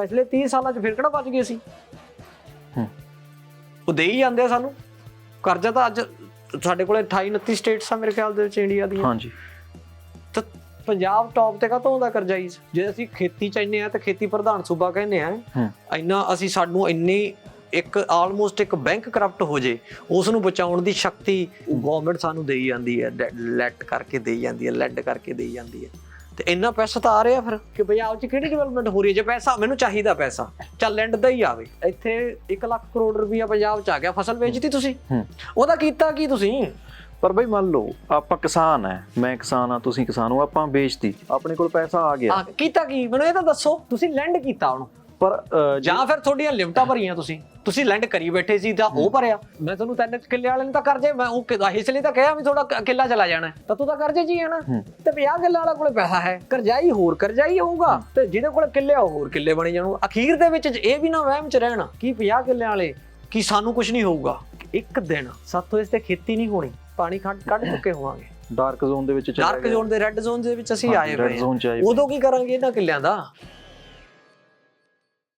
ਪਿਛਲੇ 30 ਸਾਲਾਂ 'ਚ ਫਿਰ ਕਿਹੜਾ ਬਚ ਗਏ ਸੀ? ਹੂੰ। ਉਹ ਦੇ ਹੀ ਜਾਂਦੇ ਆ ਸਾਨੂੰ। ਕਰਜ਼ਾ ਤਾਂ ਅੱਜ ਸਾਡੇ ਕੋਲੇ 28 29 ਸਟੇਟਸ ਆ ਮੇਰੇ ਖਿਆਲ ਦੇ ਵਿੱਚ ਇੰਡੀਆ ਦੀਆਂ। ਹਾਂਜੀ। ਤਾਂ ਪੰਜਾਬ ਟੌਪ ਤੇ ਕਾਹਤੋਂ ਹੁੰਦਾ ਕਰਜ਼ਾ ਹੀ ਜੇ ਅਸੀਂ ਖੇਤੀ ਚ ਇੰਨੇ ਆ ਤੇ ਖੇਤੀ ਪ੍ਰਧਾਨ ਸੂਬਾ ਕਹਿੰਦੇ ਆ। ਇੰਨਾ ਅਸੀਂ ਸਾਨੂੰ ਇੰਨੀ ਇੱਕ ਆਲਮੋਸਟ ਇੱਕ ਬੈਂਕ ਕਰਪਟ ਹੋ ਜੇ ਉਸ ਨੂੰ ਬਚਾਉਣ ਦੀ ਸ਼ਕਤੀ ਗਵਰਨਮੈਂਟ ਸਾਨੂੰ ਦੇਈ ਜਾਂਦੀ ਹੈ ਲੈਟ ਕਰਕੇ ਦੇਈ ਜਾਂਦੀ ਹੈ ਲੈਂਡ ਕਰਕੇ ਦੇਈ ਜਾਂਦੀ ਹੈ। ਤੇ ਇੰਨਾ ਪੈਸਾ ਤਾਂ ਆ ਰਿਹਾ ਫਿਰ। ਕਿ ਪੰਜਾਬ 'ਚ ਕਿਹੜੀ ਡਿਵੈਲਪਮੈਂਟ ਹੋ ਰਹੀ ਹੈ? ਜੇ ਪੈਸਾ ਮੈਨੂੰ ਚਾਹੀਦਾ ਪੈਸਾ। ਚੱਲ ਲੈਂਡ ਦਾ ਹੀ ਆਵੇ ਇੱਥੇ 1 ਲੱਖ ਕਰੋੜ ਰੁਪਈਆ ਪੰਜਾਬ 'ਚ ਆ ਗਿਆ। ਫਸਲ ਵੇਚਤੀ ਤੁਸੀਂ। ਉਹਦਾ ਕੀਤਾ ਕੀ ਤੁਸੀਂ? ਪਰ ਬਈ ਮੰਨ ਲਓ ਆਪਾਂ ਕਿਸਾਨ ਹੈ ਮੈਂ ਕਿਸਾਨ ਆ ਤੁਸੀਂ ਕਿਸਾਨ ਹੋ ਆਪਾਂ ਵੇਚਤੀ। ਆਪਣੇ ਕੋਲ ਪੈਸਾ ਆ ਗਿਆ। ਕੀਤਾ ਕੀ? ਮੈਨੂੰ ਇਹ ਤਾਂ ਦੱਸੋ। ਤੁਸੀਂ ਲੈਂਡ ਕੀਤਾ ਉਹਨੂੰ। ਪਰ ਜਾਂ ਫਿਰ ਤੁਹਾਡੀਆਂ ਲਿਮਟਾਂ ਭਰੀਆਂ ਤੁਸੀਂ। ਤੁਸੀਂ ਲੈਂਡ ਕਰੀ ਬੈਠੇ ਸੀ ਤਾਂ ਉਹ ਭਰਿਆ। ਮੈਂ ਤੁਹਾਨੂੰ ਤਿੰਨ ਕਿੱਲੇ ਵਾਲੇ ਨੂੰ ਤਾਂ ਕਰਜੇ ਮੈਂ ਉਹ ਇਸ ਲਈ ਤਾਂ ਕਿਹਾ ਵੀ ਥੋੜਾ ਕਿੱਲਾ ਚਲਾ ਜਾਣਾ। ਤਾਂ ਤੂੰ ਤਾਂ ਕਰਜੇ ਜੀ ਹੈ ਨਾ। ਤੇ 50 ਕਿੱਲੇ ਵਾਲਾ ਕੋਲੇ ਪੈਸਾ ਹੈ। ਕਰਜ਼ਾਈ ਹੋਰ ਕਰਜ਼ਾਈ ਹੋਊਗਾ। ਤੇ ਜਿਹਦੇ ਕੋਲ ਕਿੱਲੇ ਹੋਰ ਕਿੱਲੇ ਬਣੇ ਜਾਣੂ ਅਖੀਰ ਦੇ ਵਿੱਚ ਇਹ ਵੀ ਨਾ ਵਹਿਮ ਚ ਰਹਿਣਾ ਕਿ 50 ਕਿੱਲੇ ਵਾਲੇ ਕਿ ਸਾਨੂੰ ਕੁਝ ਨਹੀਂ ਹੋਊਗਾ। ਇੱਕ ਦਿਨ ਸਾਤੋਂ ਇਸ ਤੇ ਖੇਤੀ ਨਹੀਂ ਹੋਣੀ। ਪਾਣੀ ਕੱਢ ਕੱਢ ਚੁੱਕੇ ਹੋਵਾਂਗੇ। ਡਾਰਕ ਜ਼ੋਨ ਦੇ ਵਿੱਚ ਚਲੇ ਡਾਰਕ ਜ਼ੋਨ ਦੇ ਰੈੱਡ ਜ਼ੋਨ ਦੇ ਵਿੱਚ ਅਸੀਂ ਆਏ ਹੋਏ ਉਦੋਂ ਕੀ ਕਰਾਂਗੇ ਇਹਨਾਂ ਕਿੱਲਿਆਂ ਦਾ?